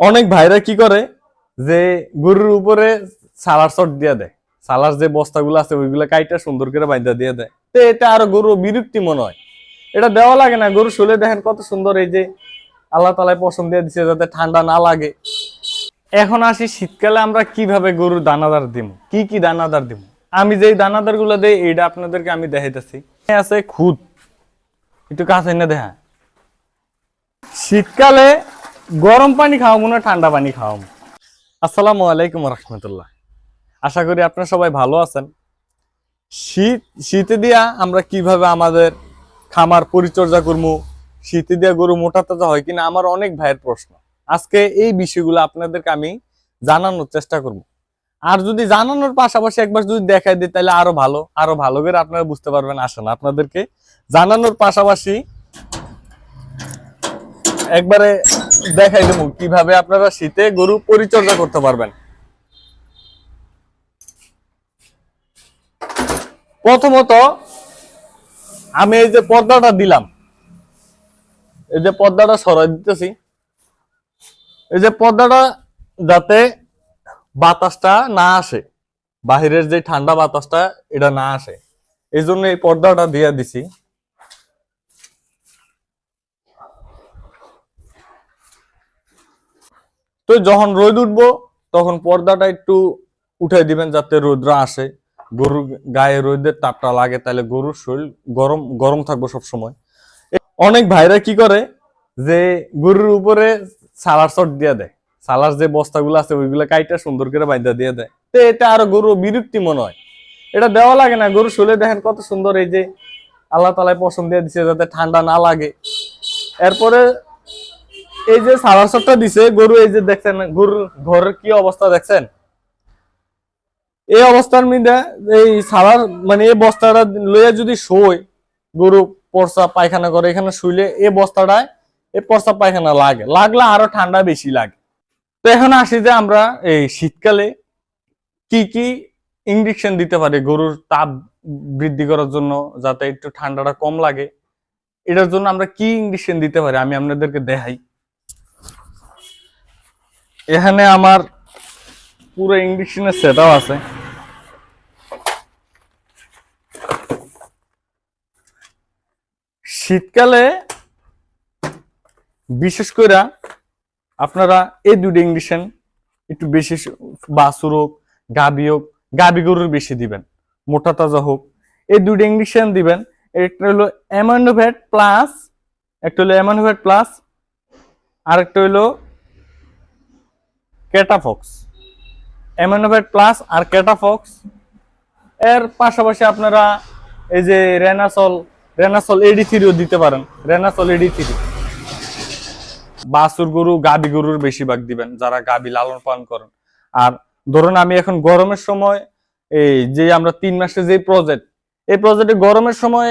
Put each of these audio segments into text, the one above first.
অনেক ভাইরা কি করে? যে গরুর উপরে সালার চট দিয়ে দেয়। সালার যে বস্তাগুলো আছে, ওইগুলো কাইটা সুন্দর করে বাইন্দা দিয়ে দেয়। তো এটা আরও গরু বিরক্তি মনে হয় এটা দেওয়া লাগে না। গরু শুলে দেখেন কত সুন্দর এই যে আল্লাহ তালায় পছন্দ দিয়ে দিচ্ছে যাতে ঠান্ডা না লাগে। এখন আসি শীতকালে আমরা কীভাবে গরুর দানাদার দিব কি কি দানাদার দিব আমি যেই দানাদারগুলো দেই, এইটা আপনাদেরকে আমি দেখাইতেছি। আছে খুদ। একটু কাছে না দেখা শীতকালে গরম পানি খাওয়াবো না, ঠান্ডা পানি খাওয়াবো। আসসালামু আলাইকুম রহমতুল্লাহ আশা করি আপনারা সবাই ভালো আছেন। শীত, শীতে দিয়া আমরা কীভাবে আমাদের খামার পরিচর্যা করব, শীতে দিয়া গরু মোটা তাজা হয় কিনা, আমার অনেক ভাইয়ের প্রশ্ন। আজকে এই বিষয়গুলো আপনাদেরকে আমি জানানোর চেষ্টা করব। আর যদি জানানোর পাশাপাশি একবার যদি দেখাই দিই, তাহলে আরও ভালো আরও ভালো করে আপনারা বুঝতে পারবেন, আসেন আপনাদেরকে। জানানোর পাশাপাশি একবারে দেখাই দেবো কীভাবে আপনারা শীতে গরু পরিচর্যা করতে পারবেন। প্রথমত, আমি এই যে পর্দাটা দিলাম। এই যে পর্দাটা সরাই দিতেছি। এই যে পর্দাটা যাতে বাতাসটা না আসে, বাহিরের যে ঠান্ডা বাতাসটা, এটা না আসে। এই জন্য এই পর্দাটা দিয়ে দিছি। তো যখন রোদ উঠবো, তখন পর্দাটা একটু উঠাই দিবেন যাতে রোদ্র আসে। গরুর গায়ে রোদের তাপটা লাগে, তাহলে গরুর শরীর গরম গরম থাকব সময় অনেক ভাইরা কি করে, যে গরুর উপরে সালার চট দিয়ে দেয়। সালার যে বস্তাগুলো আছে, ওইগুলো কাইটা সুন্দর করে বাইন্দা দিয়ে দেয়। তো এটা আরও গরু বিরক্তি মনে হয় এটা দেওয়া লাগে না। গরু শুলে দেখেন কত সুন্দর এই যে আল্লাহ তালায় পছন্দ দিয়ে দিচ্ছে যাতে ঠান্ডা না লাগে। এরপরে এই যে সালার চটটা দিছে, গরু এই যে দেখছেন, গরুর ঘরের কি অবস্থা দেখছেন? এই অবস্থার মধ্যে এই সালার মানে এই বস্তাটা লইয়া যদি শোয়, গরু পরসা পায়খানা করে, এখানে শুইলে এই বস্তাটায় এই পরসা পায়খানা লাগে। লাগলে আরও ঠান্ডা বেশি লাগে। তো এখন আসি যে আমরা এই শীতকালে কি কি ইঞ্জেকশন দিতে পারি গরুর তাপ বৃদ্ধি করার জন্য, যাতে একটু ঠান্ডাটা কম লাগে। এটার জন্য আমরা কি ইঞ্জেকশন দিতে পারি আমি আপনাদেরকে দেখাই। এখানে আমার পুরো ইঞ্জেকশনের সেটাও আছে। শীতকালে বিশেষ করে আপনারা এই দুটো ইঞ্জেকশন একটু বেশি বাসুর হোক, গাবি হোক, গাবি গরুর বেশি দিবেন, মোটা তাজা হোক। এই দুটো ইঞ্জেকশন দিবেন, একটা হলো অ্যামাইনোভ্যাট প্লাস একটা হলো অ্যামাইনোভ্যাট প্লাস আর একটা হলো ক্যাটাফক্স অ্যামাইনোভ্যাট প্লাস আর ক্যাটাফক্স এর পাশাপাশি আপনারা এই যে রেনাসল রেনাসল এডি থ্রিও দিতে পারেন রেনাসল এডি থ্রি বাসুর গরু, গাবি গরুর বেশিরভাগ দিবেন, যারা গাবি লালন পালন করেন। আর ধরুন আমি এখন গরমের সময়, এই যে আমরা তিন মাসে যে প্রজেক্ট এই প্রজেক্টে গরমের সময়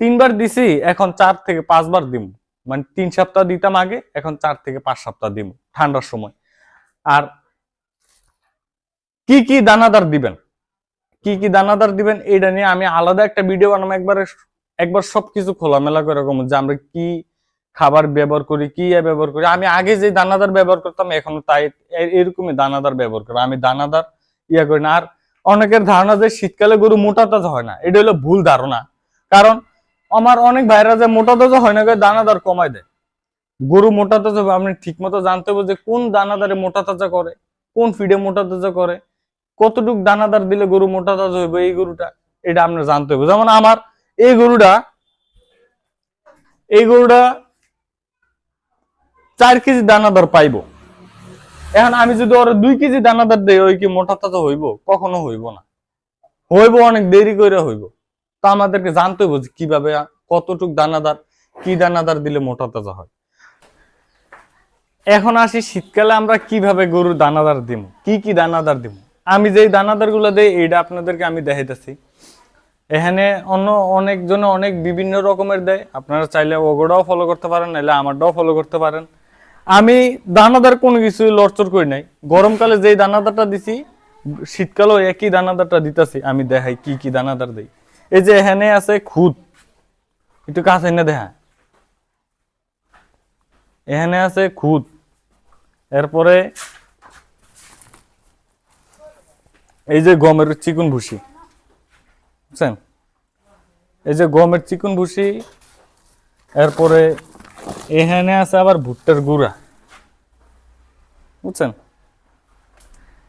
তিনবার দিছি, এখন চার থেকে পাঁচবার দিব মানে তিন সপ্তাহ দিতাম আগে, এখন চার থেকে পাঁচ সপ্তাহ দিব ঠান্ডার সময়। আর কি কি দানাদার দিবেন? কি কি দানাদার দিবেন এটা নিয়ে আমি আলাদা একটা ভিডিও বানাবো, একবারে একবার সবকিছু খোলামেলা করে রকম যে আমরা কি খাবার ব্যবহার করি, কি ব্যবহার করি। আমি আগে যে দানাদার ব্যবহার করতাম, এখন তাই এরকমই দানাদার ব্যবহার করি। আমি দানাদার ইয়ে করি না। আর অনেকের ধারণা যে শীতকালে গরু মোটা তাজা হয় না, এটা হলো ভুল ধারণা। কারণ আমার অনেক ভাইরা যে মোটা তাজা হয় না দানাদার কমায় দেয়। গরু মোটা তাজা আপনি ঠিক মতো জানতে হবে যে কোন দানাদারে মোটা তাজা করে, কোন ফিডে মোটা তাজা করে, কতটুক দানাদার দিলে গরু মোটা তাজা হইবে এই গরুটা, এটা আপনার জানতে হবে। যেমন আমার এই গরুটা এই গরুটা চার কেজি দানাদার পাইব। এখন আমি যদি ওর দুই কেজি দানাদার দেই, ওই কি মোটা তাজা হইব? কখনো হইব না। হইব অনেক দেরি করে হইব। তা আমাদেরকে জানতে হবে যে কীভাবে, কতটুক দানাদার, কি দানাদার দিলে মোটা তাজা হয়। এখন আসি শীতকালে আমরা কীভাবে গরুর দানাদার দিব কি কি দানাদার দিব আমি যেই দানাদারগুলো দেই, এইটা আপনাদেরকে আমি দেখাইতেছি। এখানে অন্য অনেকজনে অনেক বিভিন্ন রকমের দেয়। আপনারা চাইলে ওগোটাও ফলো করতে পারেন নাহলে আমারটাও ফলো করতে পারেন। আমি দানাদার কোনো কিছু লড়চড় করি নাই। গরমকালে যেই দানাদারটা দিছি, শীতকালেও একই দানাদারটা দিতেছি। আমি দেখাই কি কি দানাদার দেই। এই যে এখানে আছে খুদ। একটু কাছে না দেখা এখানে আছে খুদ। এরপরে এই যে গমের চিকুন ভুসি, বুঝছেন? এই যে গমের চিকুন ভুসি, এরপরে এখানে আছে আবার ভুট্টার গুঁড়া, বুঝছেন?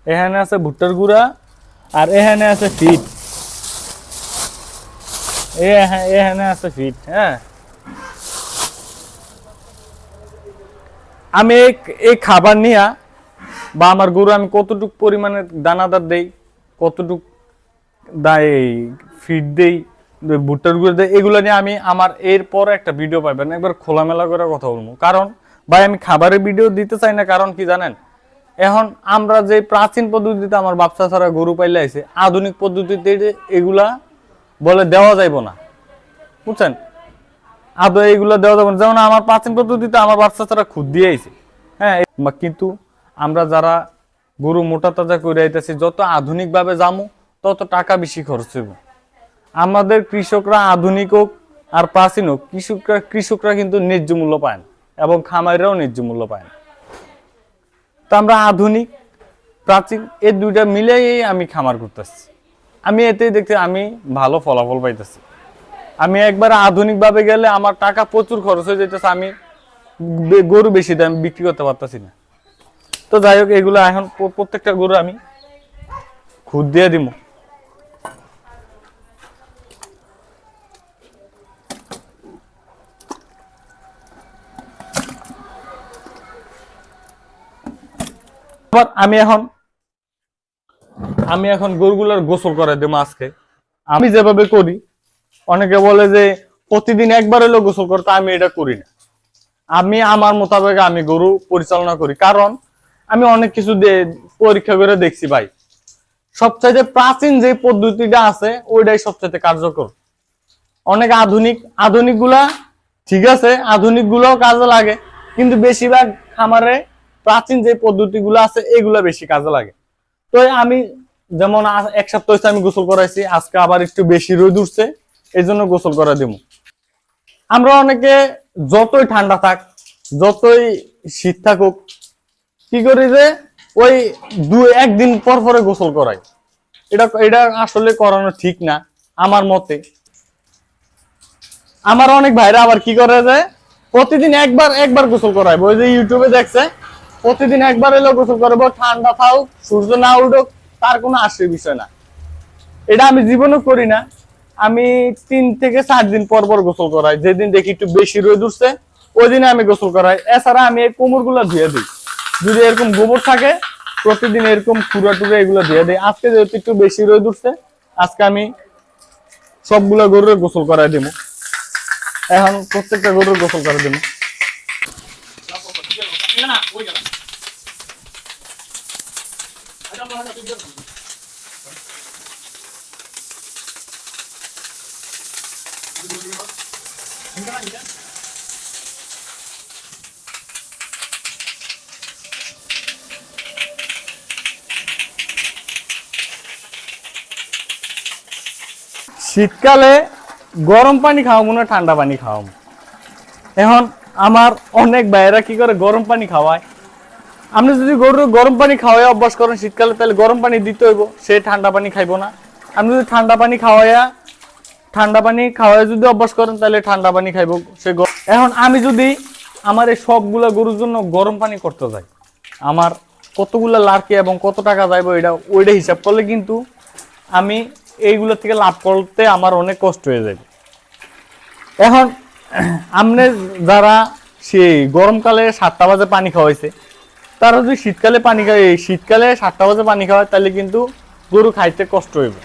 এখানে আছে ভুট্টার গুঁড়া আর এখানে আছে ফিট। এখানে আছে ফিট হ্যাঁ? আমি এই খাবার নিয়া বা আমার গরু আমি কতটুক পরিমাণে দানাদার দেই, কতটুক দাই ফিড দেই ভুট্টার গুঁড়ো দেই, এগুলো নিয়ে আমি আমার এরপর একটা ভিডিও পাবেন। একবার খোলামেলা করে কথা বলব। কারণ ভাই, আমি খাবারের ভিডিও দিতে চাই না, কারণ কি জানেন? এখন আমরা যে প্রাচীন পদ্ধতিতে আমার বাচ্চা ছাড়া গরু পাইলে আইছে, আধুনিক পদ্ধতিতে এগুলা বলে দেওয়া যাইব না। বুঝছেন? আদৌ এইগুলো দেওয়া যাবে না। যেমন আমার প্রাচীন পদ্ধতিতে আমার বাচ্চা ছাড়া খুদ দিয়ে আইছে। হ্যাঁ কিন্তু আমরা যারা গরু মোটা তাজা করে আইতেছি, যত আধুনিক ভাবে জামু, তত টাকা বেশি খরচ হইব। আমাদের কৃষকরা আধুনিক হোক আর প্রাচীন হোক, কৃষকরা কৃষকরা কিন্তু ন্যায্য মূল্য পায় না এবং খামারিরাও ন্যায্য মূল্য পায় না। তো আমরা আধুনিক, প্রাচীন, এই দুইটা মিলেই আমি খামার করতেছি। আমি এতেই দেখতে আমি ভালো ফলাফল পাইতেছি। আমি একবার আধুনিক ভাবে গেলে আমার টাকা প্রচুর খরচ হয়ে যেতেছে আমি গরু বেশি দাম বিক্রি করতে পারতেছি না। তো যাই হোক, এগুলো এখন প্রত্যেকটা গরু আমি খুদ দিয়ে দিব আমি এখন আমি এখন গরুগুলোর গোসল করে দেবো আজকে। আমি যেভাবে করি অনেকে বলে যে প্রতিদিন একবার হলেও গোসল করতে আমি এটা করি না। আমি আমার মোতাবেক আমি গরু পরিচালনা করি। কারণ আমি অনেক কিছু পরীক্ষা করে দেখছি ভাই। সবচাইতে প্রাচীন যে পদ্ধতিটা আছে, ওইটাই সবচাইতে কার্যকর। অনেক আধুনিক আধুনিকগুলা ঠিক আছে আধুনিক গুলাও কাজে লাগে, কিন্তু বেশিরভাগ খামারে প্রাচীন যে পদ্ধতিগুলো আছে, এগুলা বেশি কাজে লাগে। তো আমি যেমন এক সপ্তাহ আমি গোসল করাইছি, আজকে আবার একটু বেশি রোদ উঠছে। এই জন্য গোসল করা দিব আমরা অনেকে যতই ঠান্ডা থাক, যতই শীত থাকুক, কি করি যে ওই দু একদিন পর পরে গোসল করাই। এটা এটা আসলে করানো ঠিক না, আমার মতে। আমার অনেক ভাইরা আবার কি করে যে প্রতিদিন একবার একবার গোসল করায় ওই যে ইউটিউবে দেখছে, প্রতিদিন একবার এলো গোসল করব ঠান্ডা থাও সূর্য না উঠুক, তার কোনো আশ্রয় বিষয় না। এটা আমি জীবনও করি না। আমি তিন থেকে চার দিন পর পর গোসল করাই। যেদিন দেখি একটু বেশি রোদ উঠছে ওই দিনে আমি গোসল করাই। এছাড়া আমি এই কোমরগুলা ধুয়ে দিই। যদি এরকম গোবর থাকে, প্রতিদিন এরকম খুঁড়া টুরা এগুলো ধুয়ে দিই। আজকে যেহেতু একটু বেশি রোদ উঠছে, আজকে আমি সবগুলা গরুর গোসল করাই দিব এখন প্রত্যেকটা গরুর গোসল করে দেবো শীতকালে গরম পানি খাওয়াবো না, ঠান্ডা পানি খাওয়াবো। এখন আমার অনেক ভাইয়েরা কি করে গরম পানি খাওয়ায়? আপনি যদি গরু গরম পানি খাওয়াই অভ্যাস করেন, শীতকালে তাহলে গরম পানি দিতে হইব, সে ঠান্ডা পানি খাইবো না। আপনি যদি ঠান্ডা পানি খাওয়াইয়া ঠান্ডা পানি খাওয়াই যদি অভ্যাস করেন, তাহলে ঠান্ডা পানি খাইবো। সে এখন আমি যদি আমার এই সবগুলা গরুর জন্য গরম পানি করতে যাই, আমার কতগুলা লাড়কে এবং কত টাকা যাইবো এটা ওইটা হিসাব করলে কিন্তু আমি এইগুলো থেকে লাভ করতে আমার অনেক কষ্ট হয়ে যাবে এখন আপনি যারা সেই গরমকালে সাতটা বাজে পানি খাওয়াইছে, তারা যদি শীতকালে পানি খাওয়াই শীতকালে সাতটা বাজে পানি খাওয়ায়, তাহলে কিন্তু গরু খাইতে কষ্ট হইবে।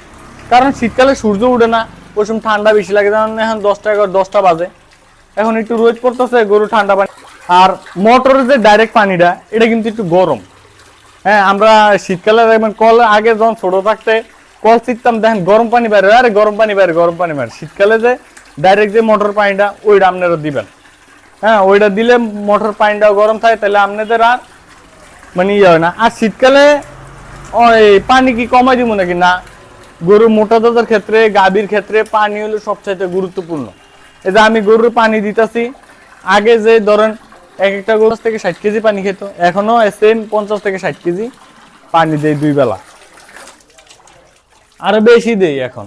কারণ শীতকালে সূর্য উঠে না সময় ঠান্ডা বেশি লাগে, যেমন এখন দশটা এগারো, দশটা বাজে। এখন একটু রোদ পড়তেছে, গরু ঠান্ডা পানি। আর মোটরের যে ডাইরেক্ট পানিটা, এটা কিন্তু একটু গরম। হ্যাঁ আমরা শীতকালে দেখবেন কল আগে যখন ছোট থাকতে, কল শিখতাম দেখেন গরম পানি বাইরে, আরে গরম পানি বাইরে, গরম পানি বাইরে। শীতকালে যে ডাইরেক্ট যে মোটর পানিটা, ওইটা আপনারা দিবেন। হ্যাঁ ওইটা দিলে মোটর পানিটাও গরম থাকে, তাহলে আপনাদের আর মানে ইয়ে হয় না। আর শীতকালে ওই পানি কি কমাই দিব নাকি? না গরু মোটা দাদার ক্ষেত্রে, গাভীর ক্ষেত্রে পানি হলো সবচাইতে গুরুত্বপূর্ণ। এই যে আমি গরুর পানি দিতেছি, আগে যে ধরেন এক একটা গরু থেকে ষাট কেজি পানি খেত, এখনও সেম পঞ্চাশ থেকে ষাট কেজি পানি দেয় দুই বেলা। আরও বেশি দেই এখন।